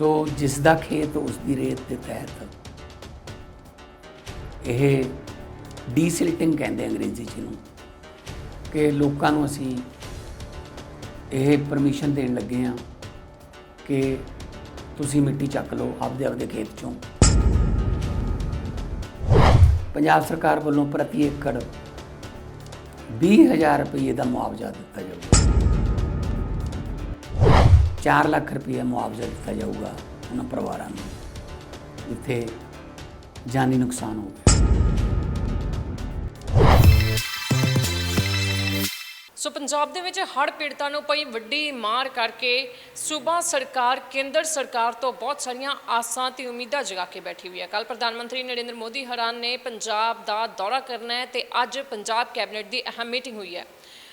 ਸੋ ਜਿਸ ਦਾ ਖੇਤ ਉਸ ਦੀ ਰੇਤ ਦੇ ਤਹਿਤ ਇਹ ਡੀਸਿਲਟਿੰਗ ਕਹਿੰਦੇ ਅੰਗਰੇਜ਼ੀ ਚ ਨੂੰ ਕਿ ਲੋਕਾਂ ਨੂੰ ਅਸੀਂ ਇਹ ਪਰਮਿਸ਼ਨ ਦੇਣ ਲੱਗੇ ਆ ਕਿ ਤੁਸੀਂ ਮਿੱਟੀ ਚੱਕ ਲਓ ਆਪਦੇ ਆਪਦੇ ਖੇਤ ਚੋਂ। ਪੰਜਾਬ ਸਰਕਾਰ ਵੱਲੋਂ ਪ੍ਰਤੀ ਏਕੜ 20000 ਰੁਪਏ ਦਾ ਮੁਆਵਜ਼ਾ ਦਿੱਤਾ ਜਾਊਗਾ। 4 ਲੱਖ ਰੁਪਏ ਮੁਆਵਜ਼ਾ ਦਿੱਤਾ ਜਾਊਗਾ ਉਹਨਾਂ ਪਰਿਵਾਰਾਂ ਨੂੰ, ਜਿੱਥੇ ਜਾਨੀ ਨੁਕਸਾਨ ਹੋ ਗਿਆ। ਸੋ ਪੰਜਾਬ ਦੇ ਵਿੱਚ ਹੜ੍ਹ ਪੀੜਤਾਂ ਨੂੰ ਪਈ ਵੱਡੀ ਮਾਰ ਕਰਕੇ ਸੂਬਾ ਸਰਕਾਰ, ਕੇਂਦਰ ਸਰਕਾਰ ਤੋਂ ਬਹੁਤ ਸਾਰੀਆਂ ਆਸਾਂ ਤੇ ਉਮੀਦਾਂ ਜਗਾ ਕੇ ਬੈਠੀ ਹੋਈ ਹੈ। ਕੱਲ ਪ੍ਰਧਾਨ ਮੰਤਰੀ ਨਰਿੰਦਰ ਮੋਦੀ ਹਰਾਨ ਨੇ, ਪੰਜਾਬ ਦਾ ਦੌਰਾ ਕਰਨਾ ਹੈ ਤੇ ਅੱਜ ਪੰਜਾਬ ਕੈਬਨਿਟ ਦੀ ਅਹਿਮ ਮੀਟਿੰਗ ਹੋਈ ਹੈ।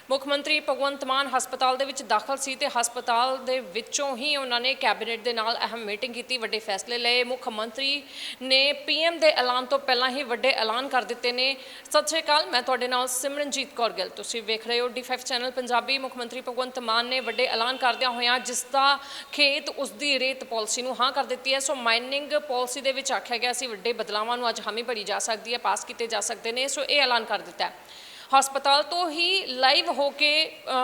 ਮੁੱਖ ਮੰਤਰੀ ਭਗਵੰਤ ਮਾਨ ਹਸਪਤਾਲ ਦੇ ਵਿੱਚ ਦਾਖਲ ਸੀ ਤੇ ਹਸਪਤਾਲ ਦੇ ਵਿੱਚੋਂ ਹੀ ਉਹਨਾਂ ਨੇ ਕੈਬਨਿਟ ਦੇ ਨਾਲ ਅਹਿਮ ਮੀਟਿੰਗ ਕੀਤੀ, ਵੱਡੇ ਫੈਸਲੇ ਲਏ। ਮੁੱਖ ਮੰਤਰੀ ਨੇ ਪੀਐਮ ਦੇ ਐਲਾਨ ਤੋਂ ਪਹਿਲਾਂ ਹੀ ਵੱਡੇ ਐਲਾਨ ਕਰ ਦਿੱਤੇ ਨੇ। ਸਤਿ ਸ਼੍ਰੀ ਅਕਾਲ, ਮੈਂ ਤੁਹਾਡੇ ਨਾਲ ਸਿਮਰਨਜੀਤ ਕੌਰ ਗਿੱਲ। ਤੁਸੀਂ ਵੇਖ ਰਹੇ ਹੋ ਡੀ5 ਚੈਨਲ ਪੰਜਾਬੀ। ਮੁੱਖ ਮੰਤਰੀ ਭਗਵੰਤ ਮਾਨ ਨੇ ਵੱਡੇ ਐਲਾਨ ਕਰਦਿਆਂ ਹੋਇਆਂ ਜਿਸ ਦਾ ਖੇਤ ਉਸ ਦੀ ਰੇਤ ਪਾਲਿਸੀ ਨੂੰ ਹਾਂ ਕਰ ਦਿੱਤੀ ਹੈ। ਸੋ ਮਾਈਨਿੰਗ ਪਾਲਿਸੀ ਦੇ ਵਿੱਚ ਆਖਿਆ ਗਿਆ ਸੀ, ਵੱਡੇ ਬਦਲਾਵਾਂ ਨੂੰ ਅੱਜ ਹਾਮੀ ਭਰੀ ਜਾ ਸਕਦੀ ਹੈ, ਪਾਸ ਕੀਤੇ ਜਾ ਸਕਦੇ ਨੇ। ਸੋ ਇਹ ਐਲਾਨ ਕਰ ਦਿੱਤਾ ਹੈ। ਹਸਪਤਾਲ ਤੋਂ ਹੀ ਲਾਈਵ ਹੋ ਕੇ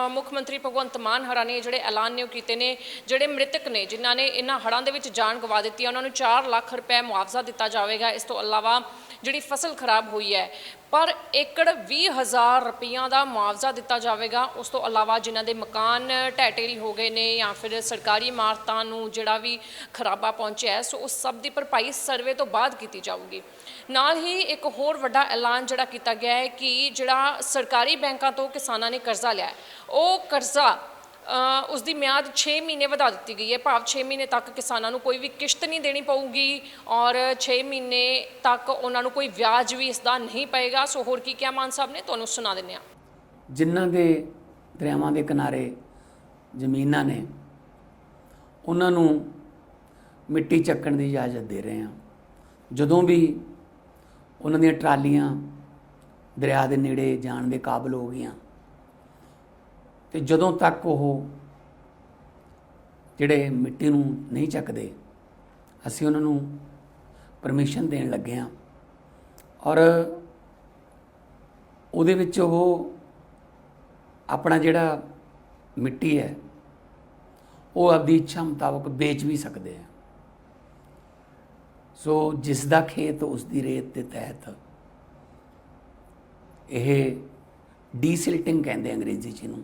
ਮੁੱਖ ਮੰਤਰੀ ਭਗਵੰਤ ਮਾਨ ਹਰਾ ਨੇ ਜਿਹੜੇ ਐਲਾਨ ਨੇ ਉਹ ਕੀਤੇ ਨੇ, ਜਿਹੜੇ ਮ੍ਰਿਤਕ ਨੇ, ਜਿਨ੍ਹਾਂ ਨੇ ਇਹਨਾਂ ਹੜ੍ਹਾਂ ਦੇ ਵਿੱਚ ਜਾਨ ਗਵਾ ਦਿੱਤੀ ਹੈ, ਉਹਨਾਂ ਨੂੰ 4 ਲੱਖ ਰੁਪਏ ਮੁਆਵਜ਼ਾ ਦਿੱਤਾ ਜਾਵੇਗਾ। ਇਸ ਤੋਂ ਇਲਾਵਾ ਜਿਹੜੀ ਫਸਲ ਖਰਾਬ ਹੋਈ ਹੈ, ਪਰ ਏਕੜ 20000 ਰੁਪਈਆਂ ਦਾ ਮੁਆਵਜ਼ਾ ਦਿੱਤਾ ਜਾਵੇਗਾ। ਉਸ ਤੋਂ ਇਲਾਵਾ ਜਿਨ੍ਹਾਂ ਦੇ ਮਕਾਨ ਢਹਿ ਢੇਰੀ ਹੋ ਗਏ ਨੇ ਜਾਂ ਫਿਰ ਸਰਕਾਰੀ ਇਮਾਰਤਾਂ ਨੂੰ ਜਿਹੜਾ ਵੀ ਖਰਾਬਾ ਪਹੁੰਚਿਆ ਸੋ ਉਸ ਸਭ ਦੀ ਭਰਪਾਈ ਸਰਵੇ ਤੋਂ ਬਾਅਦ ਕੀਤੀ ਜਾਊਗੀ। ਨਾਲ ਹੀ ਇੱਕ ਹੋਰ ਵੱਡਾ ਐਲਾਨ ਜਿਹੜਾ ਕੀਤਾ ਗਿਆ ਹੈ ਕਿ ਜਿਹੜਾ ਸਰਕਾਰੀ ਬੈਂਕਾਂ ਤੋਂ ਕਿਸਾਨਾਂ ਨੇ ਕਰਜ਼ਾ ਲਿਆ ਉਹ ਕਰਜ਼ਾ ਉਸ ਦੀ ਮਿਆਦ 6 ਮਹੀਨੇ ਵਧਾ ਦਿੱਤੀ ਗਈ ਹੈ। ਭਾਵ 6 ਮਹੀਨੇ ਤੱਕ ਕਿਸਾਨਾਂ ਨੂੰ ਕੋਈ ਵੀ ਕਿਸ਼ਤ ਨਹੀਂ ਦੇਣੀ ਪਊਗੀ ਔਰ 6 ਮਹੀਨੇ ਤੱਕ ਉਹਨਾਂ ਨੂੰ ਕੋਈ ਵਿਆਜ ਵੀ ਇਸ ਦਾ ਨਹੀਂ ਪਏਗਾ। ਸੋ ਹੋਰ ਕੀ ਕਿਹਾ ਮਾਨ ਸਾਹਿਬ ਨੇ? ਤੁਹਾਨੂੰ ਸੁਣਾ ਦਿੰਦੇ ਹਾਂ। ਜਿਨ੍ਹਾਂ ਦੇ ਦਰਿਆਵਾਂ ਦੇ ਕਿਨਾਰੇ ਜ਼ਮੀਨਾਂ ਨੇ, ਉਹਨਾਂ ਨੂੰ ਮਿੱਟੀ ਚੱਕਣ ਦੀ ਇਜਾਜ਼ਤ ਦੇ ਰਹੇ ਹਾਂ। ਜਦੋਂ ਵੀ ਉਹਨਾਂ ਦੀਆਂ ਟਰਾਲੀਆਂ ਦਰਿਆ ਦੇ ਨੇੜੇ ਜਾਣ ਦੇ ਕਾਬਲ ਹੋ ਗਈਆਂ ਤੇ ਜਦੋਂ ਤੱਕ ਉਹ ਜਿਹੜੇ ਮਿੱਟੀ ਨੂੰ ਨਹੀਂ ਚੱਕਦੇ, ਅਸੀਂ ਉਹਨਾਂ ਨੂੰ ਪਰਮਿਸ਼ਨ ਦੇਣ ਲੱਗੇ ਹਾਂ। ਔਰ ਉਹਦੇ ਵਿੱਚ ਉਹ ਆਪਣਾ ਜਿਹੜਾ ਮਿੱਟੀ ਹੈ, ਉਹ ਆਪਦੀ ਇੱਛਾ ਮੁਤਾਬਕ ਵੇਚ ਵੀ ਸਕਦੇ ਆ। ਸੋ ਜਿਸ ਦਾ ਖੇਤ ਉਸ ਦੀ ਰੇਤ ਦੇ ਤਹਿਤ, ਇਹ ਡੀਸਿਲਟਿੰਗ ਕਹਿੰਦੇ ਅੰਗਰੇਜ਼ੀ ਚ ਇਹਨੂੰ।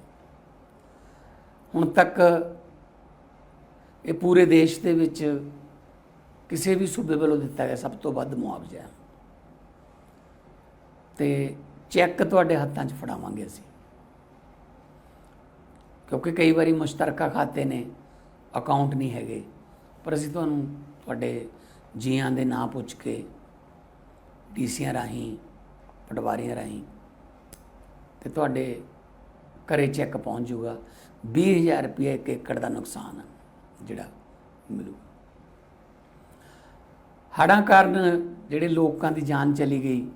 ਹੁਣ ਤੱਕ ਇਹ ਪੂਰੇ ਦੇਸ਼ ਦੇ ਵਿੱਚ ਕਿਸੇ ਵੀ ਸੂਬੇ ਵੱਲੋਂ ਦਿੱਤਾ ਗਿਆ ਸਭ ਤੋਂ ਵੱਧ ਮੁਆਵਜ਼ਾ ਹੈ। ਤੇ ਚੈੱਕ ਤੁਹਾਡੇ ਹੱਥਾਂ 'ਚ ਫੜਾਵਾਂਗੇ ਅਸੀਂ। ਕਿਉਂਕਿ ਕਈ ਵਾਰੀ ਮੁਸ਼ਤਰਕਾ ਖਾਤੇ ਨੇ, ਅਕਾਊਂਟ ਨਹੀਂ ਹੈਗੇ। ਪਰ ਅਸੀਂ ਤੁਹਾਨੂੰ ਤੁਹਾਡੇ ਜੀਆਂ ਦੇ ਨਾਂ ਪੁੱਛ ਕੇ, ਡੀਸੀਆਂ ਰਾਹੀਂ, ਪਟਵਾਰੀਆਂ ਰਾਹੀਂ ਤੇ ਤੁਹਾਡੇ ਘਰੇ ਚੈੱਕ ਪਹੁੰਚ ਜਾਊਗਾ। 20000 ਰੁਪਏ ਇੱਕ ਏਕੜ ਦਾ ਨੁਕਸਾਨ ਜਿਹੜਾ ਮਿਲੂ। ਹੜ੍ਹਾਂ ਕਾਰਨ ਜਿਹੜੇ ਲੋਕਾਂ ਦੀ ਜਾਨ ਚਲੀ ਗਈ।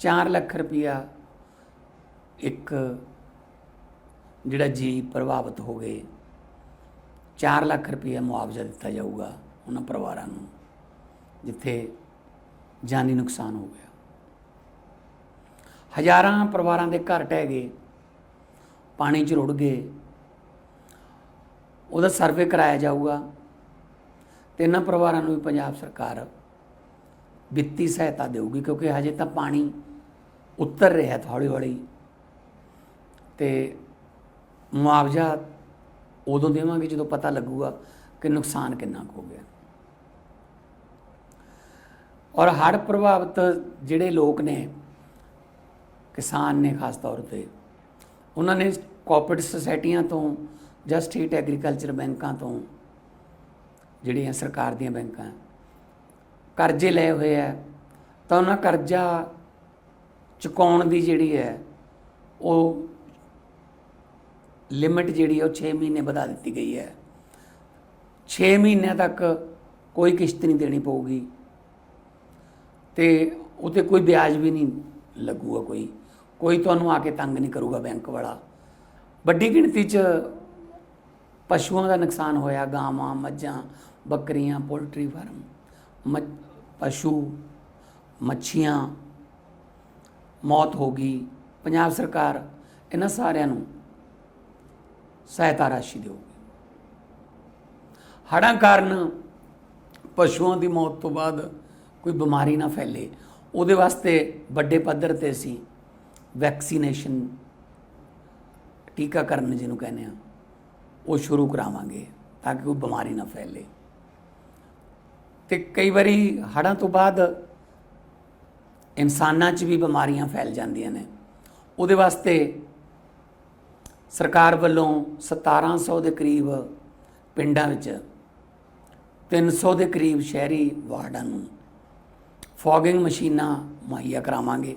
4 ਲੱਖ ਰੁਪਇਆ ਇੱਕ ਜਿਹੜਾ ਜੀ ਪ੍ਰਭਾਵਿਤ ਹੋ ਗਏ। 4 ਲੱਖ ਰੁਪਇਆ ਮੁਆਵਜ਼ਾ ਦਿੱਤਾ ਜਾਊਗਾ ਉਹਨਾਂ ਪਰਿਵਾਰਾਂ ਨੂੰ, ਜਿੱਥੇ ਜਾਨੀ ਨੁਕਸਾਨ ਹੋ ਗਿਆ। ਹਜ਼ਾਰਾਂ ਪਰਿਵਾਰਾਂ ਦੇ ਘਰ ਢਹਿ ਗਏ। ਪਾਣੀ 'ਚ ਰੁੜ ਗਏ। ਉਹਦਾ ਸਰਵੇ ਕਰਾਇਆ ਜਾਊਗਾ ਤੇ ਇਹਨਾਂ ਪਰਿਵਾਰਾਂ ਨੂੰ ਵੀ ਪੰਜਾਬ ਸਰਕਾਰ ਵਿੱਤੀ ਸਹਾਇਤਾ ਦੇਊਗੀ ਕਿਉਂਕਿ ਹਜੇ ਤਾਂ ਪਾਣੀ ਉਤਰ ਰਿਹਾ ਹੌਲੀ ਹੌਲੀ। ਤੇ ਮੁਆਵਜ਼ਾ ਉਦੋਂ ਦੇਵਾਂਗੇ ਜਦੋਂ ਪਤਾ ਲੱਗੂਗਾ ਕਿ ਨੁਕਸਾਨ ਕਿੰਨਾ ਕੁ ਹੋ ਗਿਆ। ਔਰ ਹੜ੍ਹ ਪ੍ਰਭਾਵਿਤ ਜਿਹੜੇ ਲੋਕ ਨੇ ਕਿਸਾਨ ਨੇ ਖਾਸ ਤੌਰ ਤੇ ਉਹਨਾਂ ਨੇ ਕੋਆਪਰੇਟਿਵ ਸੁਸਾਇਟੀਆਂ ਤੋਂ ਜਾਂ ਸਟੇਟ ਐਗਰੀਕਲਚਰ ਬੈਂਕਾਂ ਤੋਂ ਜਿਹੜੀਆਂ ਸਰਕਾਰ ਦੀਆਂ ਬੈਂਕਾਂ ਕਰਜ਼ੇ ਲਏ ਹੋਏ ਆ, ਤਾਂ ਉਹਨਾਂ ਕਰਜ਼ਾ ਚੁਕਾਉਣ ਦੀ ਜਿਹੜੀ ਹੈ, ਉਹ ਲਿਮਿਟ ਜਿਹੜੀ ਹੈ ਉਹ 6 ਮਹੀਨੇ ਵਧਾ ਦਿੱਤੀ ਗਈ ਹੈ। 6 ਮਹੀਨਿਆਂ ਤੱਕ ਕੋਈ ਕਿਸ਼ਤ ਨਹੀਂ ਦੇਣੀ ਪਊਗੀ ਤੇ ਉਤੇ ਕੋਈ ਵਿਆਜ ਵੀ ਨਹੀਂ ਲੱਗੂਗਾ ਕੋਈ। ਕੋਈ ਤੁਹਾਨੂੰ ਆ ਕੇ ਤੰਗ ਨਹੀਂ ਕਰੂਗਾ ਬੈਂਕ ਵਾਲਾ। ਵੱਡੀ ਗਿਣਤੀ 'ਚ ਪਸ਼ੂਆਂ ਦਾ ਨੁਕਸਾਨ ਹੋਇਆ, ਗਾਵਾਂ, ਮੱਝਾਂ, ਬੱਕਰੀਆਂ, ਪੋਲਟਰੀ ਫਾਰਮ ਮੱਝ- ਪਸ਼ੂ, ਮੱਛੀਆਂ, ਮੌਤ ਹੋ ਗਈ। ਪੰਜਾਬ ਸਰਕਾਰ ਇਹਨਾਂ ਸਾਰਿਆਂ ਨੂੰ ਸਹਾਇਤਾ ਰਾਸ਼ੀ ਦੇਊਗੀ ਹੜ੍ਹਾਂ ਕਾਰਨ ਪਸ਼ੂਆਂ ਦੀ ਮੌਤ ਤੋਂ ਬਾਅਦ ਕੋਈ ਬਿਮਾਰੀ ਨਾ ਫੈਲੇ। ਉਹਦੇ ਵਾਸਤੇ ਵੱਡੇ ਪੱਧਰ ਤੇ ਅਸੀਂ ਵੈਕਸੀਨੇਸ਼ਨ ਟੀਕਾਕਰਨ ਜਿਹਨੂੰ ਕਹਿੰਦੇ ਆ, ਉਹ ਸ਼ੁਰੂ ਕਰਾਵਾਂਗੇ ਤਾਂ ਕਿ ਕੋਈ ਬਿਮਾਰੀ ਨਾ ਫੈਲੇ। ਤੇ ਕਈ ਵਾਰੀ ਹੜ੍ਹਾਂ ਤੋਂ ਬਾਅਦ ਇਨਸਾਨਾਂ 'ਚ ਵੀ ਬਿਮਾਰੀਆਂ ਫੈਲ ਜਾਂਦੀਆਂ ਨੇ। ਉਹਦੇ ਵਾਸਤੇ ਸਰਕਾਰ ਵੱਲੋਂ 1700 ਦੇ ਕਰੀਬ ਪਿੰਡਾਂ ਵਿੱਚ 300 ਦੇ ਕਰੀਬ ਸ਼ਹਿਰੀ ਵਾਰਡਾਂ ਨੂੰ ਫੋਗਿੰਗ ਮਸ਼ੀਨਾਂ ਮੁਹੱਈਆ ਕਰਾਵਾਂਗੇ।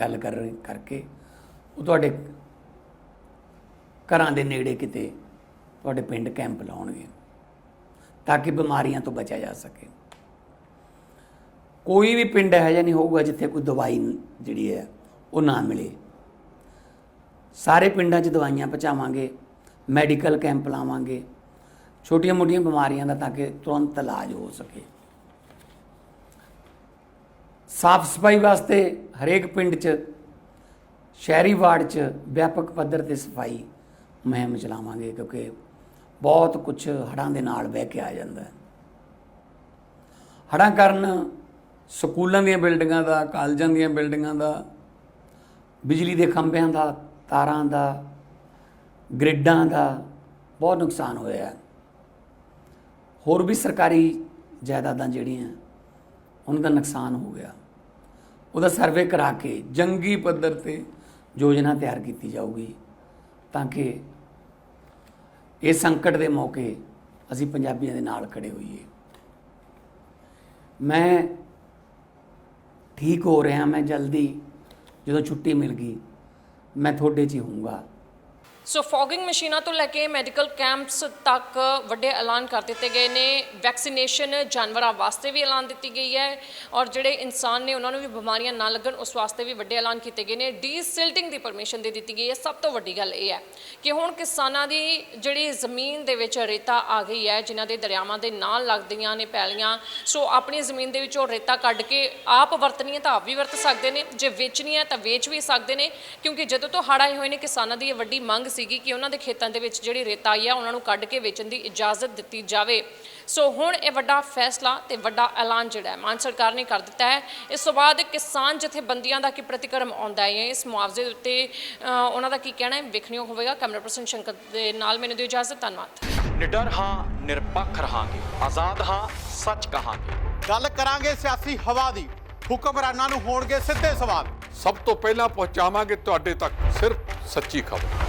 ਗੱਲ ਕਰ ਕਰਕੇ, ਉਹ ਤੁਹਾਡੇ ਘਰਾਂ ਦੇ ਨੇੜੇ ਕਿਤੇ ਤੁਹਾਡੇ ਪਿੰਡ ਕੈਂਪ ਲਾਉਣਗੇ ਤਾਂ ਕਿ ਬਿਮਾਰੀਆਂ ਤੋਂ ਬਚਿਆ ਜਾ ਸਕੇ। ਕੋਈ ਵੀ ਪਿੰਡ ਇਹੋ ਜਿਹਾ ਨਹੀਂ ਹੋਊਗਾ ਜਿੱਥੇ ਕੋਈ ਦਵਾਈ ਜਿਹੜੀ ਹੈ ਉਹ ਨਾ ਮਿਲੇ। ਸਾਰੇ ਪਿੰਡਾਂ 'ਚ ਦਵਾਈਆਂ ਪਹੁੰਚਾਵਾਂਗੇ, ਮੈਡੀਕਲ ਕੈਂਪ ਲਾਵਾਂਗੇ, ਛੋਟੀਆਂ-ਮੋਟੀਆਂ ਬਿਮਾਰੀਆਂ ਦਾ ਤਾਂ ਕਿ ਤੁਰੰਤ ਇਲਾਜ ਹੋ ਸਕੇ। ਸਾਫ਼ ਸਫ਼ਾਈ ਵਾਸਤੇ ਹਰੇਕ ਪਿੰਡ 'ਚ, ਸ਼ਹਿਰੀ ਵਾਰਡ 'ਚ ਵਿਆਪਕ ਪੱਧਰ ਤੇ ਸਫ਼ਾਈ ਮੁਹਿੰਮ ਚਲਾਵਾਂਗੇ ਕਿਉਂਕਿ ਬਹੁਤ ਕੁਝ ਹੜ੍ਹਾਂ ਦੇ ਨਾਲ ਬਹਿ ਕੇ ਆ ਜਾਂਦਾ ਹੈ। ਹੜ੍ਹਾਂ ਕਾਰਨ ਸਕੂਲਾਂ ਦੀਆਂ ਬਿਲਡਿੰਗਾਂ ਦਾ, ਕਾਲਜਾਂ ਦੀਆਂ ਬਿਲਡਿੰਗਾਂ ਦਾ, ਬਿਜਲੀ ਦੇ ਖੰਭਿਆਂ ਦਾ, ਤਾਰਾਂ ਦਾ, ਗ੍ਰਿਡਾਂ ਦਾ ਬਹੁਤ ਨੁਕਸਾਨ ਹੋਇਆ ਹੈ। ਹੋਰ ਵੀ ਸਰਕਾਰੀ ਜਾਇਦਾਦਾਂ ਜਿਹੜੀਆਂ, ਉਹਨਾਂ ਦਾ ਨੁਕਸਾਨ ਹੋ ਗਿਆ। ਉਹਦਾ ਸਰਵੇ ਕਰਾ ਕੇ ਜੰਗੀ ਪੱਧਰ ਤੇ ਯੋਜਨਾ ਤਿਆਰ ਕੀਤੀ ਜਾਊਗੀ ਤਾਂ ਕਿ ਇਹ ਸੰਕਟ ਦੇ ਮੌਕੇ ਅਸੀਂ ਪੰਜਾਬੀਆਂ ਦੇ ਨਾਲ ਖੜੇ ਹੋਈਏ। ਮੈਂ ਠੀਕ ਹੋ ਰਿਹਾ, ਮੈਂ ਜਲਦੀ ਜਦੋਂ ਛੁੱਟੀ ਮਿਲ ਗਈ, ਮੈਂ ਤੁਹਾਡੇ 'ਚ ਹੀ ਹੋਊਂਗਾ। ਸੋ ਫੋਗਿੰਗ ਮਸ਼ੀਨਾਂ ਤੋਂ ਲੈ ਕੇ ਮੈਡੀਕਲ ਕੈਂਪਸ ਤੱਕ ਵੱਡੇ ਐਲਾਨ ਕਰ ਦਿੱਤੇ ਗਏ ਨੇ। ਵੈਕਸੀਨੇਸ਼ਨ ਜਾਨਵਰਾਂ ਵਾਸਤੇ ਵੀ ਐਲਾਨ ਦਿੱਤੀ ਗਈ ਹੈ ਔਰ ਜਿਹੜੇ ਇਨਸਾਨ ਨੇ ਉਹਨਾਂ ਨੂੰ ਵੀ ਬਿਮਾਰੀਆਂ ਨਾ ਲੱਗਣ, ਉਸ ਵਾਸਤੇ ਵੀ ਵੱਡੇ ਐਲਾਨ ਕੀਤੇ ਗਏ ਨੇ। ਡੀਸਿਲਟਿੰਗ ਦੀ ਪਰਮਿਸ਼ਨ ਦੇ ਦਿੱਤੀ ਗਈ ਹੈ। ਸਭ ਤੋਂ ਵੱਡੀ ਗੱਲ ਇਹ ਹੈ ਕਿ ਹੁਣ ਕਿਸਾਨਾਂ ਦੀ ਜਿਹੜੀ ਜ਼ਮੀਨ ਦੇ ਵਿੱਚ ਰੇਤਾ ਆ ਗਈ ਹੈ, ਜਿਨ੍ਹਾਂ ਦੇ ਦਰਿਆਵਾਂ ਦੇ ਨਾਲ ਲੱਗਦੀਆਂ ਨੇ ਪੈਲੀਆਂ। ਸੋ ਆਪਣੀ ਜ਼ਮੀਨ ਦੇ ਵਿੱਚੋਂ ਰੇਤਾ ਕੱਢ ਕੇ ਆਪ ਵਰਤਣੀ ਹੈ ਤਾਂ ਆਪ ਵੀ ਵਰਤ ਸਕਦੇ ਨੇ। ਜੇ ਵੇਚਣੀ ਹੈ ਤਾਂ ਵੇਚ ਵੀ ਸਕਦੇ ਨੇ, ਕਿਉਂਕਿ ਜਦੋਂ ਤੋਂ ਹੜ੍ਹ ਆਏ ਹੋਏ ਨੇ, ਕਿਸਾਨਾਂ ਦੀ ਇਹ ਵੱਡੀ ਮੰਗ ਸੀਗੀ ਕਿ ਉਹਨਾਂ ਦੇ ਖੇਤਾਂ ਦੇ ਵਿੱਚ ਜਿਹੜੀ ਰੇਤਾ ਆਈ ਹੈ ਉਹਨਾਂ ਨੂੰ ਕੱਢ ਕੇ ਵੇਚਣ ਦੀ ਇਜਾਜ਼ਤ ਦਿੱਤੀ ਜਾਵੇ। ਸੋ ਹੁਣ ਇਹ ਵੱਡਾ ਫੈਸਲਾ ਤੇ ਵੱਡਾ ਐਲਾਨ ਜਿਹੜਾ ਹੈ ਮਾਨ ਸਰਕਾਰ ਨੇ ਕਰ ਦਿੱਤਾ ਹੈ। ਇਸ ਤੋਂ ਬਾਅਦ ਕਿਸਾਨ ਜਥੇਬੰਦੀਆਂ ਦਾ ਕੀ ਪ੍ਰਤੀਕਰਮ ਆਉਂਦਾ ਹੈ ਇਸ ਮੁਆਵਜ਼ੇ ਦੇ ਉੱਤੇ ਉਹਨਾਂ ਦਾ ਕੀ ਕਹਿਣਾ ਹੈ ਵੇਖਣੀਓ ਹੋਵੇਗਾ। ਕੈਮਰਾ ਪਰਸਨ ਸ਼ੰਕਰ ਦੇ ਨਾਲ ਮੈਨੂੰ ਦਿਓ ਇਜਾਜ਼ਤ। ਧੰਨਵਾਦ। ਨਿਡਰ ਹਾਂ ਨਿਰਪੱਖ ਰਹਾਂਗੇ। ਆਜ਼ਾਦ ਹਾਂ ਸੱਚ ਕਹਾਂਗੇ। ਗੱਲ ਕਰਾਂਗੇ ਸਿਆਸੀ ਹਵਾ ਦੀ। ਹੁਕਮਰਾਨਾਂ ਨੂੰ ਹੋਣਗੇ ਸਿੱਧੇ ਸਵਾਲ। ਸਭ ਤੋਂ ਪਹਿਲਾਂ ਪਹੁੰਚਾਵਾਂਗੇ ਤੁਹਾਡੇ ਤੱਕ ਸਿਰਫ ਸੱਚੀ ਖਬਰ।